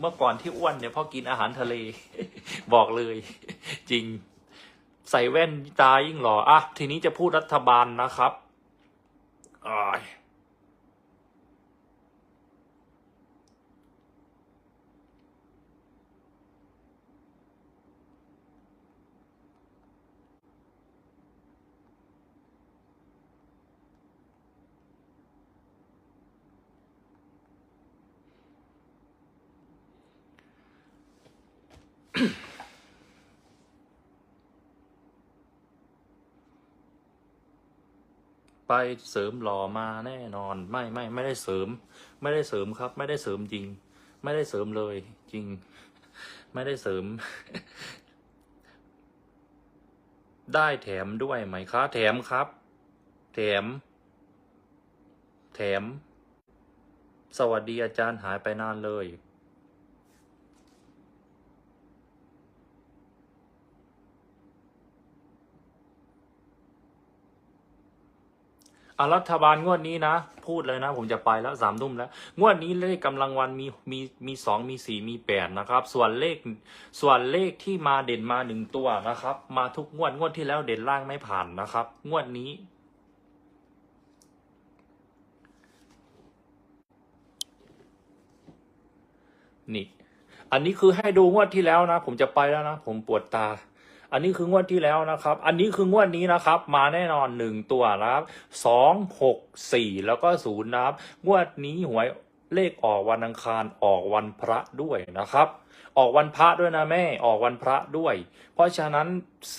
เมื่อก่อนที่อ้วนเนี่ยเพราะกินอาหารทะเล บอกเลย จริง ใส่แว่นตายิ่งหล่ออะทีนี้จะพูดรัฐบาลนะครับอ่า ไปเสริมหล่อมาแน่นอน ไม่ไม่ไม่ได้เสริม ไม่ได้เสริมครับ ไม่ได้เสริมจริง ไม่ได้เสริมเลย จริง ไม่ได้เสริม ได้แถมด้วยไหมคะแถมครับ แถม แถม สวัสดีอาจารย์หายไปนานเลย อะรัฐบาลงวดนี้นะ พูดเลยนะ ผมจะไปแล้วสามทุ่มแล้ว งวดนี้เลขกำลังวันมีมีมีสองมีสี่มีแปดนะครับ ส่วนเลขส่วนเลขที่มาเด่นมาหนึ่งตัวนะครับ มาทุกงวดงวดที่แล้วเด่นล่างไม่ผ่านนะครับ งวดนี้นี่ อันนี้คือให้ดูงวดที่แล้วนะ ผมจะไปแล้วนะ ผมปวดตา อันนี้คืองวดที่แล้วนะครับ อันนี้คืองวดนี้นะครับ มาแน่นอนหนึ่งตัวนะครับสองหกสี่แล้วก็ศูนย์นะครับ งวดนี้หวยเลขออกวันอังคารออกวันพระด้วยนะครับ ออกวันพระด้วยนะแม่ออกวันพระด้วย เพราะฉะนั้น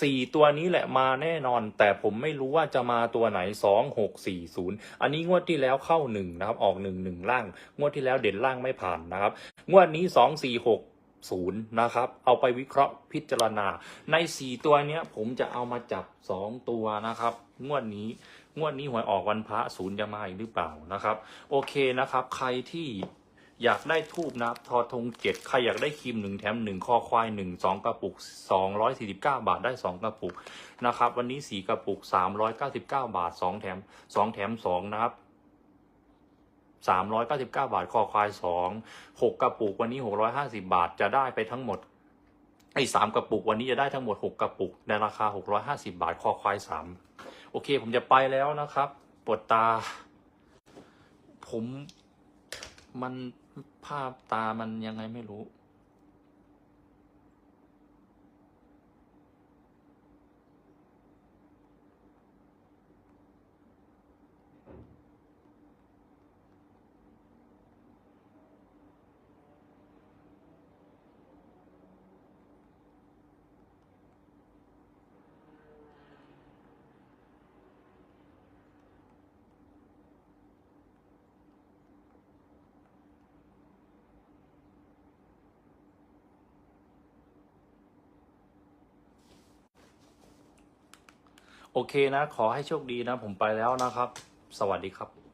สี่ตัวนี้แหละมาแน่นอน แต่ผมไม่รู้ว่าจะมาตัวไหนสองหกสี่ศูนย์อันนี้งวดที่แล้วเข้าหนึ่งนะครับ ออกหนึ่งหนึ่งล่าง งวดที่แล้วเด่นล่างไม่ผ่านนะครับ งวดนี้สองสี่หก ศูนย์นะครับ เอาไปวิเคราะห์พิจารณา ในสี่ตัวเนี้ยผมจะเอามาจับสองตัวนะครับ งวดนี้ งวดนี้หวยออกวันพระศูนย์จะมาอีกหรือเปล่านะครับ โอเคนะครับ ใครที่อยากได้ทูบนะทอทงเจ็ดใครอยากได้ครีมหนึ่งแถมหนึ่งคอควายหนึ่งสองกระปุกสองร้อยสี่สิบเก้าบาทได้สองกระปุกนะครับ วันนี้สี่กระปุกสามร้อยเก้าสิบเก้าบาทสองแถมสองแถมสองนะครับ สามร้อยเก้าสิบเก้าบาท คอควายสองหกกระปุกวันนี้หกร้อยห้าสิบาทจะได้ไปทั้งหมดไอ้สามกระปุกวันนี้จะได้ทั้งหมดหกกระปุก ในราคาหกร้อยห้าสิบาท คอควายสามโอเค ผมจะไปแล้วนะครับปวดตา ผมมันภาพตามันยังไงไม่รู้ โอเคนะ ขอให้โชคดีนะ ผมไปแล้วนะครับ สวัสดีครับ